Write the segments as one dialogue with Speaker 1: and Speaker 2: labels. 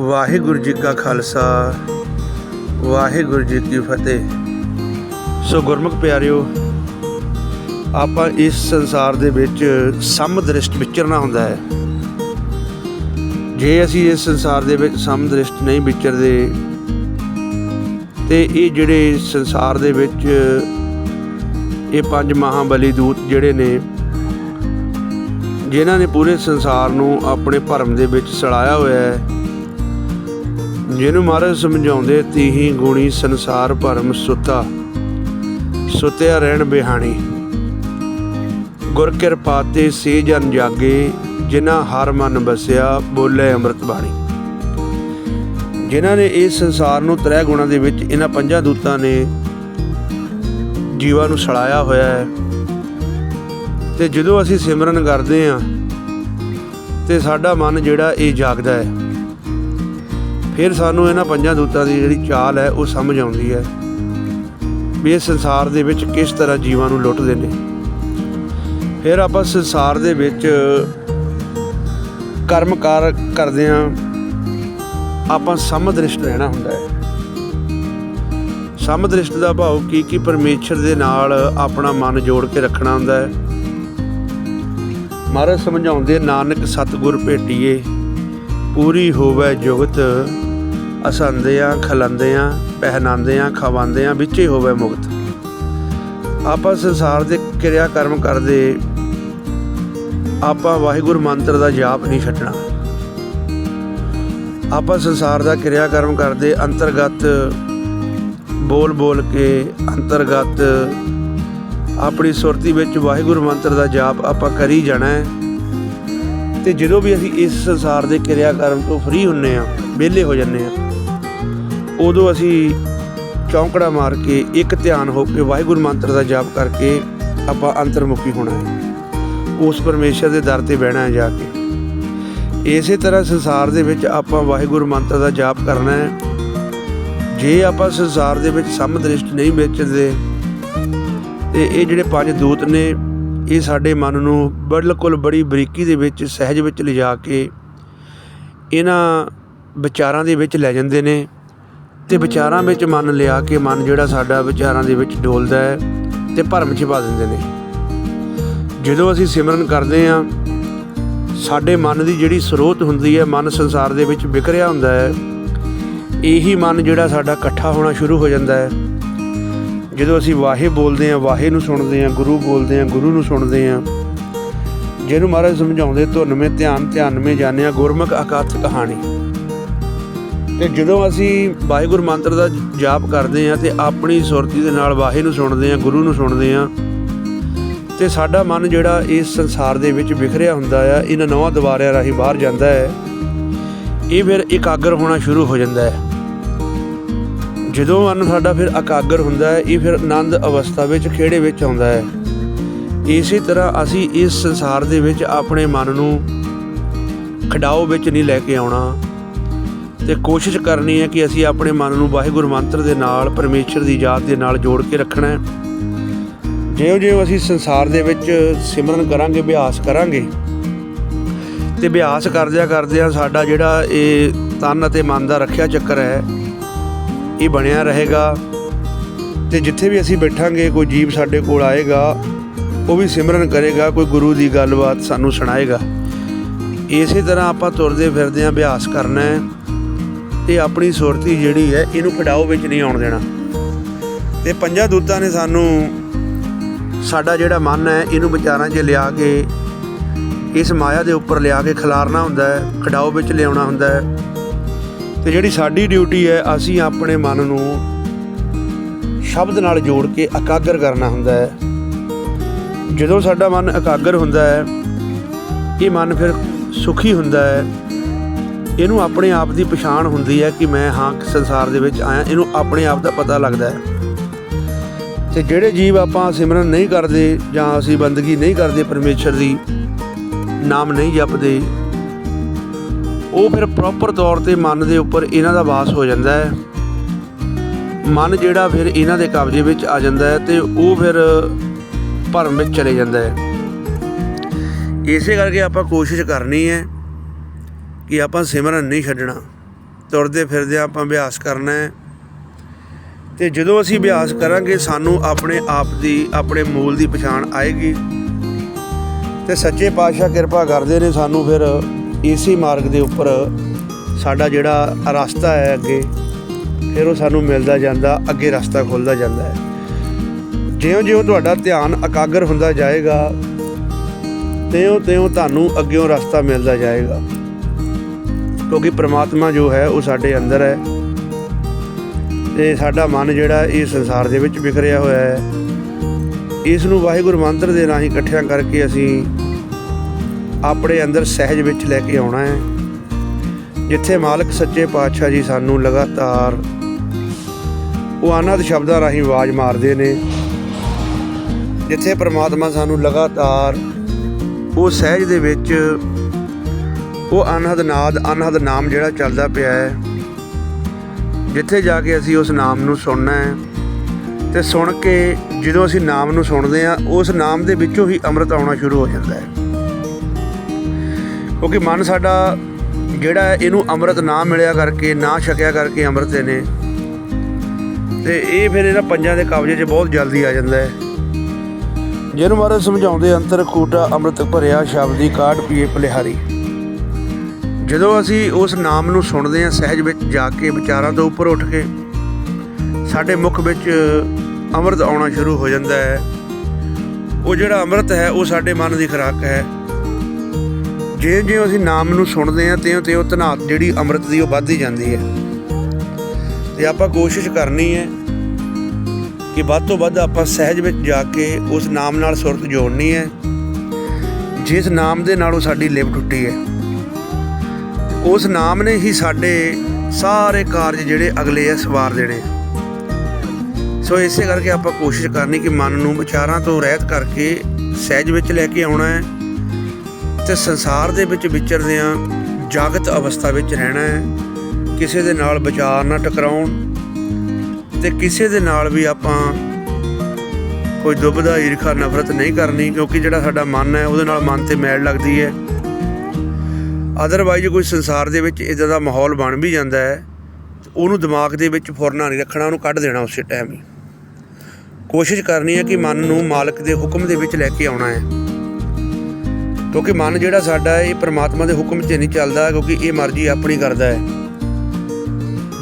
Speaker 1: ਵਾਹਿਗੁਰੂ ਜੀ ਕਾ ਖਾਲਸਾ, ਵਾਹਿਗੁਰੂ ਜੀ ਕੀ ਫਤਿਹ। ਸੋ ਗੁਰਮੁਖ ਪਿਆਰਿਓ, ਆਪਾਂ ਇਸ ਸੰਸਾਰ ਦੇ ਵਿੱਚ ਸਮਦ੍ਰਿਸ਼ਟ ਵਿਚਰਨਾ ਹੁੰਦਾ ਹੈ। ਜੇ ਅਸੀਂ ਇਸ ਸੰਸਾਰ ਦੇ ਵਿੱਚ ਸਮਦ੍ਰਿਸ਼ਟ ਨਹੀਂ ਵਿਚਰਦੇ, ਤੇ ਇਹ ਜਿਹੜੇ ਸੰਸਾਰ ਦੇ ਵਿੱਚ ਇਹ ਪੰਜ ਮਹਾਬਲੀ ਦੂਤ ਜਿਹੜੇ ਨੇ, ਜਿਨ੍ਹਾਂ ਨੇ ਪੂਰੇ ਸੰਸਾਰ ਨੂੰ ਆਪਣੇ ਭਰਮ ਦੇ ਵਿੱਚ ਸੜਾਇਆ ਹੋਇਆ ਹੈ ਜਿਹਨੂੰ ਮਹਾਰਾਜ ਸਮਝਾਉਂਦੇ, ਤੀਹੀ ਗੁਣੀ ਸੰਸਾਰ ਭਰਮ ਸੁਤਾ, ਸੁਤਿਆ ਰਹਿਣ ਬਿਹਾਣੀ। ਗੁਰ ਕਿਰਪਾ ਤੇ ਸੇ ਜਨ ਜਾਗੇ, ਜਿਨ੍ਹਾਂ ਹਰ ਮਨ ਬਸਿਆ, ਬੋਲੇ ਅੰਮ੍ਰਿਤ ਬਾਣੀ। ਜਿਨ੍ਹਾਂ ਨੇ ਇਸ ਸੰਸਾਰ ਨੂੰ ਤ੍ਰੈ ਗੁਣਾਂ ਦੇ ਵਿੱਚ ਇਹਨਾਂ ਪੰਜਾਂ ਦੂਤਾਂ ਨੇ ਜੀਵਾਂ ਨੂੰ ਸੜਾਇਆ ਹੋਇਆ ਹੈ। ਤੇ ਜਦੋਂ ਅਸੀਂ ਸਿਮਰਨ ਕਰਦੇ ਹਾਂ, ਤੇ ਸਾਡਾ ਮਨ ਜਿਹੜਾ ਇਹ ਜਾਗਦਾ ਹੈ। ਫਿਰ ਸਾਨੂੰ ਇਹਨਾਂ ਪੰਜਾਂ ਦੂਤਾਂ ਦੀ ਜਿਹੜੀ ਚਾਲ ਹੈ, ਉਹ ਸਮਝ ਆਉਂਦੀ ਹੈ ਵੀ ਇਹ ਸੰਸਾਰ ਦੇ ਵਿੱਚ ਕਿਸ ਤਰ੍ਹਾਂ ਜੀਵਾਂ ਨੂੰ ਲੁੱਟਦੇ ਨੇ ਫਿਰ ਆਪਾਂ ਸੰਸਾਰ ਦੇ ਵਿੱਚ ਕਰਮਕਾਰ ਕਰਦੇ ਹਾਂ, ਆਪਾਂ ਸਮਦ੍ਰਿਸ਼ਟ ਰਹਿਣਾ ਹੁੰਦਾ ਹੈ। ਸਮਦ੍ਰਿਸ਼ਟ ਦਾ ਭਾਵ ਕੀ ਕੀ ਪਰਮੇਸ਼ਰ ਦੇ ਨਾਲ ਆਪਣਾ ਮਨ ਜੋੜ ਕੇ ਰੱਖਣਾ ਹੁੰਦਾ ਹੈ। ਮਹਾਰਾਜ ਸਮਝਾਉਂਦੇ, ਨਾਨਕ ਸਤਿਗੁਰ ਭੇਟੀਏ, ਪੂਰੀ ਹੋਵੇ ਜੁਗਤ ਅਸੰਦਿਆਂ ਖਲੰਦਿਆਂ ਪਹਿਨਾਉਂਦਿਆਂ ਵਿੱਚ ਹੀ ਹੋਵੇ ਮੁਕਤ। ਆਪਾਂ ਸੰਸਾਰ ਦੇ ਕਿਰਿਆ ਕਰਮ ਕਰਦੇ, ਆਪਾਂ ਵਾਹਿਗੁਰੂ ਮੰਤਰ ਦਾ ਜਾਪ ਨਹੀਂ ਛੱਡਣਾ। ਆਪਾਂ ਸੰਸਾਰ ਦਾ ਕਿਰਿਆ ਕਰਮ ਕਰਦੇ, ਅੰਤਰਗਤ ਬੋਲ ਬੋਲ ਕੇ, ਅੰਤਰਗਤ ਆਪਣੀ ਸੁਰਤੀ ਵਿੱਚ ਵਾਹਿਗੁਰੂ ਮੰਤਰ ਦਾ ਜਾਪ ਆਪਾਂ ਕਰੀ ਜਾਣਾ ਹੈ। ਤੇ ਜਦੋਂ ਵੀ ਅਸੀਂ ਇਸ ਸੰਸਾਰ ਦੇ ਕਿਰਿਆ ਕਰਮ ਤੋਂ ਫ੍ਰੀ ਹੁੰਨੇ ਆ, ਵਿਹਲੇ ਹੋ ਜੰਨੇ ਆ ਉਦੋਂ ਅਸੀਂ ਚੌਂਕੜਾ ਮਾਰ ਕੇ ਇੱਕ ਧਿਆਨ ਹੋ ਕੇ ਵਾਹਿਗੁਰੂ ਮੰਤਰ ਦਾ ਜਾਪ ਕਰਕੇ ਆਪਾਂ ਅੰਤਰਮੁਖੀ ਹੋਣਾ ਹੈ। ਉਸ ਪਰਮੇਸ਼ਰ ਦੇ ਦਰ ਤੇ ਬਹਿਣਾ ਹੈ ਜਾ ਕੇ। ਇਸੇ ਤਰ੍ਹਾਂ ਸੰਸਾਰ ਦੇ ਵਿੱਚ ਆਪਾਂ ਵਾਹਿਗੁਰੂ ਮੰਤਰ ਦਾ ਜਾਪ ਕਰਨਾ ਹੈ। ਜੇ ਆਪਾਂ ਸੰਸਾਰ ਦੇ ਵਿੱਚ ਸਮਦ੍ਰਿਸ਼ਟ ਨਹੀਂ ਵੇਚਦੇ, ਤੇ ਇਹ ਜਿਹੜੇ ਪੰਜ ਦੂਤ ਨੇ, ਇਹ ਸਾਡੇ ਮਨ ਨੂੰ ਬਿਲਕੁਲ ਬੜੀ ਬਰੀਕੀ ਦੇ ਵਿੱਚ, ਸਹਿਜ ਵਿੱਚ ਲਿਜਾ ਕੇ ਇਹਨਾਂ ਵਿਚਾਰਾਂ ਦੇ ਵਿੱਚ ਲੈ ਜਾਂਦੇ ਨੇ। ਤੇ ਵਿਚਾਰਾਂ ਵਿੱਚ ਮਨ ਲਿਆ ਕੇ ਮਨ ਜਿਹੜਾ ਸਾਡਾ ਵਿਚਾਰਾਂ ਦੇ ਵਿੱਚ ਡੋਲਦਾ ਹੈ ਤੇ ਭਰਮ 'ਚ ਪਾ ਦਿੰਦੇ ਨੇ। ਜਦੋਂ ਅਸੀਂ ਸਿਮਰਨ ਕਰਦੇ ਹਾਂ, ਸਾਡੇ ਮਨ ਦੀ ਜਿਹੜੀ ਸਰੋਤ ਹੁੰਦੀ ਹੈ, ਮਨ ਸੰਸਾਰ ਦੇ ਵਿੱਚ ਵਿਕਰਿਆ ਹੁੰਦਾ ਹੈ, ਇਹੀ ਮਨ ਜਿਹੜਾ ਸਾਡਾ ਇਕੱਠਾ ਹੋਣਾ ਸ਼ੁਰੂ ਹੋ ਜਾਂਦਾ ਹੈ। ਜਦੋਂ ਅਸੀਂ ਵਾਹੇ ਬੋਲਦੇ ਹਾਂ, ਵਾਹੇ ਨੂੰ ਸੁਣਦੇ ਹਾਂ, ਗੁਰੂ ਬੋਲਦੇ ਹਾਂ, ਗੁਰੂ ਨੂੰ ਸੁਣਦੇ ਹਾਂ, ਜਿਹਨੂੰ ਮਹਾਰਾਜ ਸਮਝਾਉਂਦੇ, ਧੁਨ ਮੇ ਧਿਆਨ ਧਿਆਨ ਮੇ ਜਾਣਿਆ, ਗੁਰਮੁਖ ਅਕਾਥ ਕਹਾਣੀ। ਤੇ ਜਦੋਂ ਅਸੀਂ ਵਾਹਿਗੁਰੂ ਮੰਤਰ ਦਾ ਜਾਪ ਕਰਦੇ ਹਾਂ ਤੇ ਆਪਣੀ ਸੁਰਤੀ ਦੇ ਨਾਲ ਵਾਹਿ ਨੂੰ ਸੁਣਦੇ ਹਾਂ, ਗੁਰੂ ਨੂੰ ਸੁਣਦੇ ਹਾਂ, ਤੇ ਸਾਡਾ ਮਨ ਜਿਹੜਾ ਇਸ ਸੰਸਾਰ ਦੇ ਵਿੱਚ ਵਿਖਰਿਆ ਹੁੰਦਾ ਆ, ਇਹਨਾਂ ਨਵਾਂ ਦੁਆਰਿਆਂ ਰਾਹੀਂ ਬਾਹਰ ਜਾਂਦਾ ਹੈ, ਇਹ ਫਿਰ ਇਕਾਗਰ ਹੋਣਾ ਸ਼ੁਰੂ ਹੋ ਜਾਂਦਾ ਹੈ। ਜਦੋਂ ਮਨ ਸਾਡਾ ਫਿਰ ਇਕਾਗਰ ਹੁੰਦਾ ਹੈ, ਇਹ ਫਿਰ ਆਨੰਦ ਅਵਸਥਾ ਵਿੱਚ, ਖੇੜੇ ਵਿੱਚ ਆਉਂਦਾ ਹੈ। ਇਸੇ ਤਰ੍ਹਾਂ ਅਸੀਂ ਇਸ ਸੰਸਾਰ ਦੇ ਵਿੱਚ ਆਪਣੇ ਮਨ ਨੂੰ ਖਡਾਓ ਵਿੱਚ ਨਹੀਂ ਲੈ ਕੇ ਆਉਣਾ। ਤੇ ਕੋਸ਼ਿਸ਼ ਕਰਨੀ ਹੈ ਕਿ ਅਸੀਂ ਆਪਣੇ ਮਨ ਨੂੰ ਵਾਹਿਗੁਰੂ ਮੰਤਰ ਦੇ ਨਾਲ, ਪਰਮੇਸ਼ਰ ਦੀ ਯਾਦ ਦੇ ਨਾਲ ਜੋੜ ਕੇ ਰੱਖਣਾ ਹੈ। ਜਿਉਂ-ਜਿਉਂ ਅਸੀਂ ਸੰਸਾਰ ਦੇ ਵਿੱਚ ਸਿਮਰਨ ਕਰਾਂਗੇ, ਅਭਿਆਸ ਕਰਾਂਗੇ, ਤੇ ਅਭਿਆਸ ਕਰਦਿਆਂ ਕਰਦਿਆਂ ਸਾਡਾ ਜਿਹੜਾ ਇਹ ਤਨ ਅਤੇ ਮਨ ਦਾ ਰੱਖਿਆ ਚੱਕਰ ਹੈ, ਇਹ ਬਣਿਆ ਰਹੇਗਾ। ਤੇ ਜਿੱਥੇ ਵੀ ਅਸੀਂ ਬੈਠਾਂਗੇ, ਕੋਈ ਜੀਵ ਸਾਡੇ ਕੋਲ ਆਏਗਾ, ਉਹ ਵੀ ਸਿਮਰਨ ਕਰੇਗਾ, ਕੋਈ ਗੁਰੂ ਦੀ ਗੱਲਬਾਤ ਸਾਨੂੰ ਸੁਣਾਏਗਾ। ਇਸੇ ਤਰ੍ਹਾਂ ਆਪਾਂ ਤੁਰਦੇ ਫਿਰਦੇ ਆਂ ਅਭਿਆਸ ਕਰਨਾ ਹੈ। ਤੇ ਆਪਣੀ ਸੁਰਤੀ ਜਿਹੜੀ ਹੈ, ਇਹਨੂੰ ਖਡਾਓ ਵਿੱਚ ਨਹੀਂ ਆਉਣ ਦੇਣਾ। ਤੇ ਪੰਜਾਂ ਦੂਤਾਂ ਨੇ ਸਾਨੂੰ ਸਾਡਾ ਜਿਹੜਾ ਮਨ ਹੈ, ਇਹਨੂੰ ਵਿਚਾਰਾਂ 'ਚ ਲਿਆ ਕੇ, ਇਸ ਮਾਇਆ ਦੇ ਉੱਪਰ ਲਿਆ ਕੇ ਖਿਲਾਰਨਾ ਹੁੰਦਾ ਹੈ, ਖਡਾਓ ਵਿੱਚ ਲਿਆਉਣਾ ਹੁੰਦਾ ਹੈ। ਤੇ ਜਿਹੜੀ ਸਾਡੀ ਡਿਊਟੀ ਹੈ, ਅਸੀਂ ਆਪਣੇ ਮਨ ਨੂੰ ਸ਼ਬਦ ਨਾਲ ਜੋੜ ਕੇ ਇਕਾਗਰ ਕਰਨਾ ਹੁੰਦਾ ਹੈ। ਜਦੋਂ ਸਾਡਾ ਮਨ ਇਕਾਗਰ ਹੁੰਦਾ ਹੈ, ਇਹ ਮਨ ਫਿਰ ਸੁਖੀ ਹੁੰਦਾ ਹੈ। ਇਹਨੂੰ ਆਪਣੇ ਆਪ ਦੀ ਪਛਾਣ ਹੁੰਦੀ ਹੈ ਕਿ ਮੈਂ ਹਾਂ ਸੰਸਾਰ ਦੇ ਵਿੱਚ ਆਇਆ, ਇਹਨੂੰ ਆਪਣੇ ਆਪ ਦਾ ਪਤਾ ਲੱਗਦਾ ਹੈ। ਤੇ ਜਿਹੜੇ ਜੀਵ ਆਪਾਂ ਸਿਮਰਨ ਨਹੀਂ ਕਰਦੇ ਜਾਂ ਅਸੀਂ ਬੰਦਗੀ ਨਹੀਂ ਕਰਦੇ ਪਰਮੇਸ਼ਰ ਦੀ, ਨਾਮ ਨਹੀਂ ਜਪਦੇ, ਉਹ ਫਿਰ ਪ੍ਰੋਪਰ ਤੌਰ ਤੇ ਮਨ ਦੇ ਉੱਪਰ ਇਹਨਾਂ ਦਾ ਵਾਸ ਹੋ ਜਾਂਦਾ ਹੈ। ਮਨ ਜਿਹੜਾ ਫਿਰ ਇਹਨਾਂ ਦੇ ਕਬਜ਼ੇ ਵਿੱਚ ਆ ਜਾਂਦਾ ਹੈ ਤੇ ਉਹ ਫਿਰ ਭਰਮ ਵਿੱਚ ਚਲੇ ਜਾਂਦਾ ਹੈ। ਇਸੇ ਕਰਕੇ ਆਪਾਂ ਕੋਸ਼ਿਸ਼ ਕਰਨੀ ਹੈ ਕਿ ਆਪਾਂ ਸਿਮਰਨ ਨਹੀਂ ਛੱਡਣਾ। ਤੁਰਦੇ ਫਿਰਦੇ ਆਪਾਂ ਅਭਿਆਸ ਕਰਨਾ ਹੈ। ਤੇ ਜਦੋਂ ਅਸੀਂ ਅਭਿਆਸ ਕਰਾਂਗੇ, ਸਾਨੂੰ ਆਪਣੇ ਆਪ ਦੀ, ਆਪਣੇ ਮੂਲ ਦੀ ਪਛਾਣ ਆਏਗੀ। ਤੇ ਸੱਚੇ ਪਾਤਸ਼ਾਹ ਕਿਰਪਾ ਕਰਦੇ ਨੇ, ਸਾਨੂੰ ਫਿਰ ਇਸੇ ਮਾਰਗ ਦੇ ਉੱਪਰ ਸਾਡਾ ਜਿਹੜਾ ਰਸਤਾ ਹੈ ਅੱਗੇ, ਫਿਰ ਉਹ ਸਾਨੂੰ ਮਿਲਦਾ ਜਾਂਦਾ, ਅੱਗੇ ਰਸਤਾ ਖੁੱਲਦਾ ਜਾਂਦਾ ਹੈ। ਜਿਉਂ-ਜਿਉਂ ਤੁਹਾਡਾ ਧਿਆਨ ਇਕਾਗਰ ਹੁੰਦਾ ਜਾਏਗਾ, ਤਿਉਂ-ਤਿਉਂ ਤੁਹਾਨੂੰ ਅੱਗਿਓਂ ਰਸਤਾ ਮਿਲਦਾ ਜਾਏਗਾ। ਕਿਉਂਕਿ ਪ੍ਰਮਾਤਮਾ ਜੋ ਹੈ ਉਹ ਸਾਡੇ ਅੰਦਰ ਹੈ। ਤੇ ਸਾਡਾ ਮਨ ਜਿਹੜਾ ਇਹ ਸੰਸਾਰ ਦੇ ਵਿੱਚ ਵਿਖਰਿਆ ਹੋਇਆ ਹੈ। ਇਸ ਨੂੰ ਵਾਹਿਗੁਰੂ ਮੰਤਰ ਦੇ ਰਾਹੀਂ ਇਕੱਠਿਆਂ ਕਰਕੇ ਅਸੀਂ ਆਪਣੇ ਅੰਦਰ ਸਹਿਜ ਵਿੱਚ ਲੈ ਕੇ ਆਉਣਾ ਹੈ। ਜਿੱਥੇ ਮਾਲਕ ਸੱਚੇ ਪਾਤਸ਼ਾਹ ਜੀ ਸਾਨੂੰ ਲਗਾਤਾਰ ਉਹ ਆਨੰਦ ਸ਼ਬਦਾਂ ਰਾਹੀਂ ਆਵਾਜ਼ ਮਾਰਦੇ ਨੇ। ਜਿੱਥੇ ਪ੍ਰਮਾਤਮਾ ਸਾਨੂੰ ਲਗਾਤਾਰ ਉਹ ਸਹਿਜ ਦੇ ਵਿੱਚ ਉਹ ਅਨਹਦ ਨਾਦ, ਅਨਹਦ ਨਾਮ ਜਿਹੜਾ ਚੱਲਦਾ ਪਿਆ ਹੈ। ਜਿੱਥੇ ਜਾ ਕੇ ਅਸੀਂ ਉਸ ਨਾਮ ਨੂੰ ਸੁਣਨਾ ਹੈ ਤੇ ਸੁਣ ਕੇ ਜਦੋਂ ਅਸੀਂ ਨਾਮ ਨੂੰ ਸੁਣਦੇ ਹਾਂ, ਉਸ ਨਾਮ ਦੇ ਵਿੱਚੋਂ ਹੀ ਅੰਮ੍ਰਿਤ ਆਉਣਾ ਸ਼ੁਰੂ ਹੋ ਜਾਂਦਾ ਹੈ। ਕਿਉਂਕਿ ਮਨ ਸਾਡਾ ਜਿਹੜਾ ਹੈ, ਇਹਨੂੰ ਅੰਮ੍ਰਿਤ ਨਾ ਮਿਲਿਆ ਕਰਕੇ, ਨਾ ਛਕਿਆ ਕਰਕੇ ਅੰਮ੍ਰਿਤ ਦੇ ਨੇ ਤੇ ਇਹ ਫਿਰ ਇਹਨਾਂ ਪੰਜਾਂ ਦੇ ਕਬਜ਼ੇ 'ਚ ਬਹੁਤ ਜਲਦੀ ਆ ਜਾਂਦਾ ਹੈ। ਜਿਹਨੂੰ ਮਹਾਰਾਜ ਸਮਝਾਉਂਦੇ ਅੰਤਰ ਖੂਟਾ ਅੰਮ੍ਰਿਤ ਭਰਿਆ, ਸ਼ਬਦੀ ਕਾਢ ਪੀਏ ਭਲਿਹਾਰੀ। ਜਦੋਂ ਅਸੀਂ ਉਸ ਨਾਮ ਨੂੰ ਸੁਣਦੇ ਹਾਂ ਸਹਿਜ ਵਿੱਚ ਜਾ ਕੇ ਵਿਚਾਰਾਂ ਤੋਂ ਉੱਪਰ ਉੱਠ ਕੇ, ਸਾਡੇ ਮੁਖ ਵਿੱਚ ਅੰਮ੍ਰਿਤ ਆਉਣਾ ਸ਼ੁਰੂ ਹੋ ਜਾਂਦਾ ਹੈ। ਉਹ ਜਿਹੜਾ ਅੰਮ੍ਰਿਤ ਹੈ, ਉਹ ਸਾਡੇ ਮਨ ਦੀ ਖੁਰਾਕ ਹੈ। ਜੇ ਜੇ ਅਸੀਂ ਨਾਮ ਨੂੰ ਸੁਣਦੇ ਹਾਂ ਤਿਉਂ ਤਿਉਂ ਧਨਾਤ ਜਿਹੜੀ ਅੰਮ੍ਰਿਤ ਦੀ ਉਹ ਵੱਧਦੀ ਜਾਂਦੀ ਹੈ। ਤੇ ਆਪਾਂ ਕੋਸ਼ਿਸ਼ ਕਰਨੀ ਹੈ ਕਿ ਵੱਧ ਤੋਂ ਵੱਧ ਆਪਾਂ ਸਹਿਜ ਵਿੱਚ ਜਾ ਕੇ ਉਸ ਨਾਮ ਨਾਲ ਸੁਰਤ ਜੋੜਨੀ ਹੈ। ਜਿਸ ਨਾਮ ਦੇ ਨਾਲ ਉਹ ਸਾਡੀ ਲਿਵ ਟੁੱਟੀ ਹੈ। ਉਸ ਨਾਮ ਨੇ ਹੀ ਸਾਡੇ ਸਾਰੇ ਕਾਰਜ ਜਿਹੜੇ ਅਗਲੇ ਆ ਸਵਾਰ ਦੇਣੇ ਸੋ ਇਸੇ ਕਰਕੇ ਆਪਾਂ ਕੋਸ਼ਿਸ਼ ਕਰਨੀ ਕਿ ਮਨ ਨੂੰ ਵਿਚਾਰਾਂ ਤੋਂ ਰਹਿਤ ਕਰਕੇ ਸਹਿਜ ਵਿੱਚ ਲੈ ਕੇ ਆਉਣਾ ਹੈ ਤੇ ਸੰਸਾਰ ਦੇ ਵਿੱਚ ਵਿਚਰਦਿਆਂ ਜਾਗਤ ਅਵਸਥਾ ਵਿੱਚ ਰਹਿਣਾ ਹੈ। ਕਿਸੇ ਦੇ ਨਾਲ ਵਿਚਾਰ ਨਾ ਟਕਰਾਉਣ ਤੇ ਕਿਸੇ ਦੇ ਨਾਲ ਵੀ ਆਪਾਂ ਕੋਈ ਦੁਬਦਾ ਈਰਖਾ, ਨਫ਼ਰਤ ਨਹੀਂ ਕਰਨੀ, ਕਿਉਂਕਿ ਜਿਹੜਾ ਸਾਡਾ ਮਨ ਹੈ, ਉਹਦੇ ਨਾਲ ਮਨ ਤੇ ਮੈਲ ਲੱਗਦੀ ਹੈ। ਅਦਰਵਾਈਜ਼ ਕੋਈ ਸੰਸਾਰ ਦੇ ਵਿੱਚ ਇਦਾਂ ਦਾ ਮਾਹੌਲ ਬਣ ਵੀ ਜਾਂਦਾ ਹੈ, ਉਹਨੂੰ ਦਿਮਾਗ ਦੇ ਵਿੱਚ ਫੁਰਨਾ ਨਹੀਂ ਰੱਖਣਾ, ਉਹਨੂੰ ਕੱਢ ਦੇਣਾ ਉਸੇ ਟਾਈਮ ਹੀ। ਕੋਸ਼ਿਸ਼ ਕਰਨੀ ਹੈ ਕਿ ਮਨ ਨੂੰ ਮਾਲਕ ਦੇ ਹੁਕਮ ਦੇ ਵਿੱਚ ਲੈ ਕੇ ਆਉਣਾ ਹੈ। ਕਿਉਂਕਿ ਮਨ ਜਿਹੜਾ ਸਾਡਾ ਹੈ, ਇਹ ਪ੍ਰਮਾਤਮਾ ਦੇ ਹੁਕਮ 'ਚ ਨਹੀਂ ਚੱਲਦਾ, ਕਿਉਂਕਿ ਇਹ ਮਰਜ਼ੀ ਆਪਣੀ ਕਰਦਾ ਹੈ।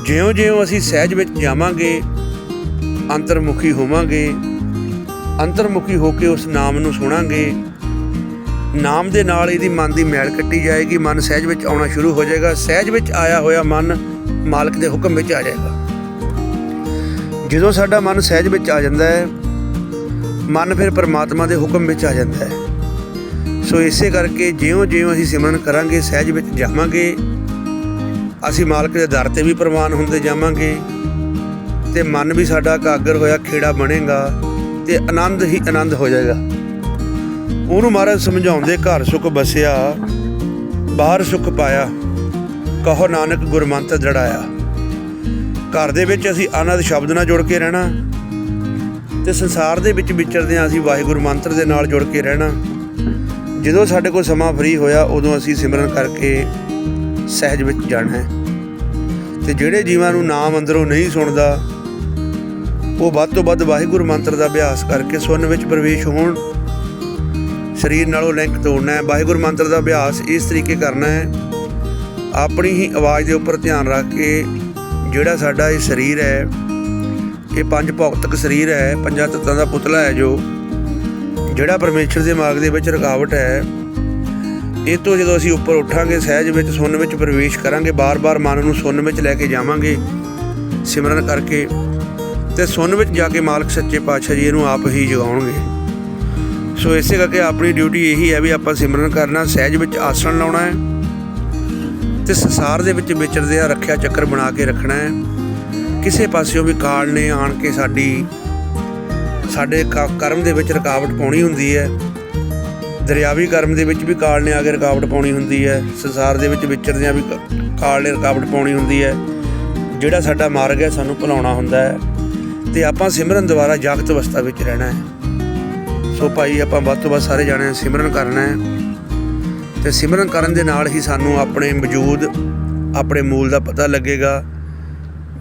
Speaker 1: ਜਿਉਂ-ਜਿਉਂ ਅਸੀਂ ਸਹਿਜ ਵਿੱਚ ਜਾਵਾਂਗੇ, ਅੰਤਰਮੁਖੀ ਹੋਵਾਂਗੇ, ਅੰਤਰਮੁਖੀ ਹੋ ਕੇ ਉਸ ਨਾਮ ਨੂੰ ਸੁਣਾਂਗੇ ਨਾਮ ਦੇ ਨਾਲ ਇਹਦੀ ਮਨ ਦੀ ਮੈਲ ਕੱਟੀ ਜਾਏਗੀ, ਮਨ ਸਹਿਜ ਵਿੱਚ ਆਉਣਾ ਸ਼ੁਰੂ ਹੋ ਜਾਏਗਾ, ਸਹਿਜ ਵਿੱਚ ਆਇਆ ਹੋਇਆ ਮਨ ਮਾਲਕ ਦੇ ਹੁਕਮ ਵਿੱਚ ਆ ਜਾਏਗਾ। ਜਦੋਂ ਸਾਡਾ ਮਨ ਸਹਿਜ ਵਿੱਚ ਆ ਜਾਂਦਾ ਹੈ, ਮਨ ਫਿਰ ਪਰਮਾਤਮਾ ਦੇ ਹੁਕਮ ਵਿੱਚ ਆ ਜਾਂਦਾ ਹੈ। ਸੋ ਇਸੇ ਕਰਕੇ ਜਿਉਂ-ਜਿਉਂ ਅਸੀਂ ਸਿਮਰਨ ਕਰਾਂਗੇ, ਸਹਿਜ ਵਿੱਚ ਜਾਵਾਂਗੇ, ਅਸੀਂ ਮਾਲਕ ਦੇ ਦਰ ਤੇ ਵੀ ਪ੍ਰਵਾਨ ਹੁੰਦੇ ਜਾਵਾਂਗੇ ਤੇ ਮਨ ਵੀ ਸਾਡਾ ਕਾਗਰ ਹੋਇਆ ਖੇੜਾ ਬਣੇਗਾ ਤੇ ਆਨੰਦ ਹੀ ਆਨੰਦ ਹੋ ਜਾਏਗਾ। ਉਹਨੂੰ ਮਹਾਰਾਜ ਸਮਝਾਉਂਦੇ, ਘਰ ਸੁਖ ਬਸਿਆ, ਬਾਹਰ ਸੁਖ ਪਾਇਆ, ਕਹੋ ਨਾਨਕ ਗੁਰਮੰਤ ਜੜਾਇਆ। ਘਰ ਦੇ ਵਿੱਚ ਅਸੀਂ ਆਨੰਦ ਸ਼ਬਦ ਨਾਲ ਜੁੜ ਕੇ ਰਹਿਣਾ, ਤੇ ਸੰਸਾਰ ਦੇ ਵਿੱਚ ਵਿਚਰਦੇ ਹਾਂ ਅਸੀਂ ਵਾਹਿਗੁਰੂ ਮੰਤਰ ਦੇ ਨਾਲ ਜੁੜ ਕੇ ਰਹਿਣਾ। ਜਦੋਂ ਸਾਡੇ ਕੋਲ ਸਮਾਂ ਫ੍ਰੀ ਹੋਇਆ, ਉਦੋਂ ਅਸੀਂ ਸਿਮਰਨ ਕਰਕੇ ਸਹਿਜ ਵਿੱਚ ਜਾਣਾ ਹੈ। ਤੇ ਜਿਹੜੇ ਜੀਵਾਂ ਨੂੰ ਨਾਮ ਅੰਦਰੋਂ ਨਹੀਂ ਸੁਣਦਾ, ਉਹ ਵੱਧ ਤੋਂ ਵੱਧ ਵਾਹਿਗੁਰੂ ਮੰਤਰ ਦਾ ਅਭਿਆਸ ਕਰਕੇ ਸੁਣ ਵਿੱਚ ਪ੍ਰਵੇਸ਼ ਹੋਣ ਸਰੀਰ ਨਾਲੋਂ ਲਿੰਕ ਤੋੜਨਾ ਹੈ, ਵਾਹਿਗੁਰੂ ਮੰਤਰ ਦਾ ਅਭਿਆਸ ਇਸ ਤਰੀਕੇ ਕਰਨਾ ਹੈ। ਆਪਣੀ ਹੀ ਆਵਾਜ਼ ਦੇ ਉੱਪਰ ਧਿਆਨ ਰੱਖ ਕੇ ਜਿਹੜਾ ਸਾਡਾ ਇਹ ਸਰੀਰ ਹੈ, ਇਹ ਪੰਜ ਭੌਤਿਕ ਸਰੀਰ ਹੈ, ਪੰਜਾਂ ਤੱਤਾਂ ਦਾ ਪੁਤਲਾ ਹੈ ਜੋ, ਜਿਹੜਾ ਪਰਮੇਸ਼ਰ ਦੇ ਮਾਰਗ ਦੇ ਵਿੱਚ ਰੁਕਾਵਟ ਹੈ, ਇਹ ਤੋਂ ਜਦੋਂ ਅਸੀਂ ਉੱਪਰ ਉੱਠਾਂਗੇ, ਸਹਿਜ ਵਿੱਚ ਸੁਣਨ ਵਿੱਚ ਪ੍ਰਵੇਸ਼ ਕਰਾਂਗੇ, ਬਾਰ-ਬਾਰ ਮਨ ਨੂੰ ਸੁਣਨ ਵਿੱਚ ਲੈ ਕੇ ਜਾਵਾਂਗੇ, ਸਿਮਰਨ ਕਰਕੇ ਤੇ ਸੁਣਨ ਵਿੱਚ ਜਾ ਕੇ ਮਾਲਕ ਸੱਚੇ ਪਾਤਸ਼ਾਹ ਜੀ ਇਹਨੂੰ ਆਪ ਹੀ ਜਗਾਉਣਗੇ। ਸੋ ਇਸੇ ਕਰਕੇ ਆਪਣੀ ਡਿਊਟੀ ਇਹੀ ਹੈ ਵੀ ਆਪਾਂ ਸਿਮਰਨ ਕਰਨਾ, ਸਹਿਜ ਵਿੱਚ ਆਸਣ ਲਾਉਣਾ ਹੈ ਤੇ ਸੰਸਾਰ ਦੇ ਵਿੱਚ ਵਿਚਰਦੇ ਆ ਰੱਖਿਆ ਚੱਕਰ ਬਣਾ ਕੇ ਰੱਖਣਾ ਹੈ। ਕਿਸੇ ਪਾਸਿਓਂ ਵੀ ਕਾਲ ਨੇ ਆਣ ਕੇ ਸਾਡੀ, ਸਾਡੇ ਕ- ਕਰਮ ਦੇ ਵਿੱਚ ਰੁਕਾਵਟ ਪਾਉਣੀ ਹੁੰਦੀ ਹੈ। ਦਰਿਆਵੀ ਕਰਮ ਦੇ ਵਿੱਚ ਵੀ ਕਾਲ ਨੇ ਆ ਕੇ ਰੁਕਾਵਟ ਪਾਉਣੀ ਹੁੰਦੀ ਹੈ। ਸੰਸਾਰ ਦੇ ਵਿੱਚ ਵਿਚਰਦਿਆਂ ਵੀ ਕ- ਕਾਲ ਨੇ ਰੁਕਾਵਟ ਪਾਉਣੀ ਹੁੰਦੀ ਹੈ। ਜਿਹੜਾ ਸਾਡਾ ਮਾਰਗ ਹੈ, ਸਾਨੂੰ ਭੁਲਾਉਣਾ ਹੁੰਦਾ ਹੈ। ਤੇ ਆਪਾਂ ਸਿਮਰਨ ਦੁਆਰਾ ਜਾਗਤ ਅਵਸਥਾ ਵਿੱਚ ਰਹਿਣਾ ਹੈ। ਸੋ ਭਾਈ, ਆਪਾਂ ਵੱਧ ਤੋਂ ਵੱਧ ਸਾਰੇ ਜਾਣੇ ਸਿਮਰਨ ਕਰਨਾ ਹੈ। ਤੇ ਸਿਮਰਨ ਕਰਨ ਦੇ ਨਾਲ ਹੀ ਸਾਨੂੰ ਆਪਣੇ ਵਜੂਦ ਆਪਣੇ ਮੂਲ ਦਾ ਪਤਾ ਲੱਗੇਗਾ।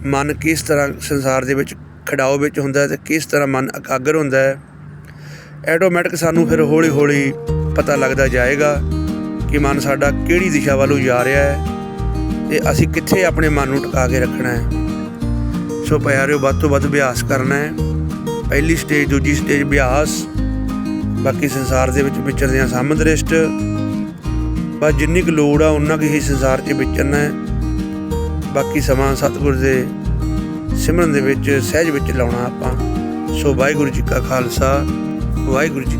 Speaker 1: ਮਨ ਕਿਸ ਤਰ੍ਹਾਂ ਸੰਸਾਰ ਦੇ ਵਿੱਚ ਖੜਾਓ ਵਿੱਚ ਹੁੰਦਾ ਹੈ ਤੇ ਕਿਸ ਤਰ੍ਹਾਂ ਮਨ ਇਕਾਗਰ ਹੁੰਦਾ ਹੈ। ਆਟੋਮੈਟਿਕ ਸਾਨੂੰ ਫਿਰ ਹੌਲੀ ਹੌਲੀ ਪਤਾ ਲੱਗਦਾ ਜਾਏਗਾ ਕਿ ਮਨ ਸਾਡਾ ਕਿਹੜੀ ਦਿਸ਼ਾ ਵੱਲ ਜਾ ਰਿਹਾ ਹੈ ਤੇ ਅਸੀਂ ਕਿੱਥੇ ਆਪਣੇ ਮਨ ਨੂੰ ਟਿਕਾ ਕੇ ਰੱਖਣਾ ਹੈ। ਸੋ ਪਿਆਰਿਓ, ਵੱਧ ਤੋਂ ਵੱਧ ਅਭਿਆਸ ਕਰਨਾ ਹੈ। ਪਹਿਲੀ ਸਟੇਜ ਦੂਜੀ ਸਟੇਜ ਅਭਿਆਸ। ਬਾਕੀ ਸੰਸਾਰ ਦੇ ਵਿੱਚ ਵਿਚਰਦਿਆਂ ਸਮਦ੍ਰਿਸ਼ਟ ਬਸ ਜਿੰਨੀ ਕੁ ਲੋੜ ਆ ਉਹਨਾਂ ਕੁ ਹੀ ਸੰਸਾਰ 'ਚ ਵਿਚਰਨਾ ਹੈ। ਬਾਕੀ ਸਮਾਂ ਸਤਿਗੁਰ ਦੇ ਸਿਮਰਨ ਦੇ ਵਿੱਚ, ਸਹਿਜ ਵਿੱਚ ਲਾਉਣਾ ਆਪਾਂ। ਸੋ ਵਾਹਿਗੁਰੂ ਜੀ ਕਾ ਖਾਲਸਾ, ਵਾਹਿਗੁਰੂ ਜੀ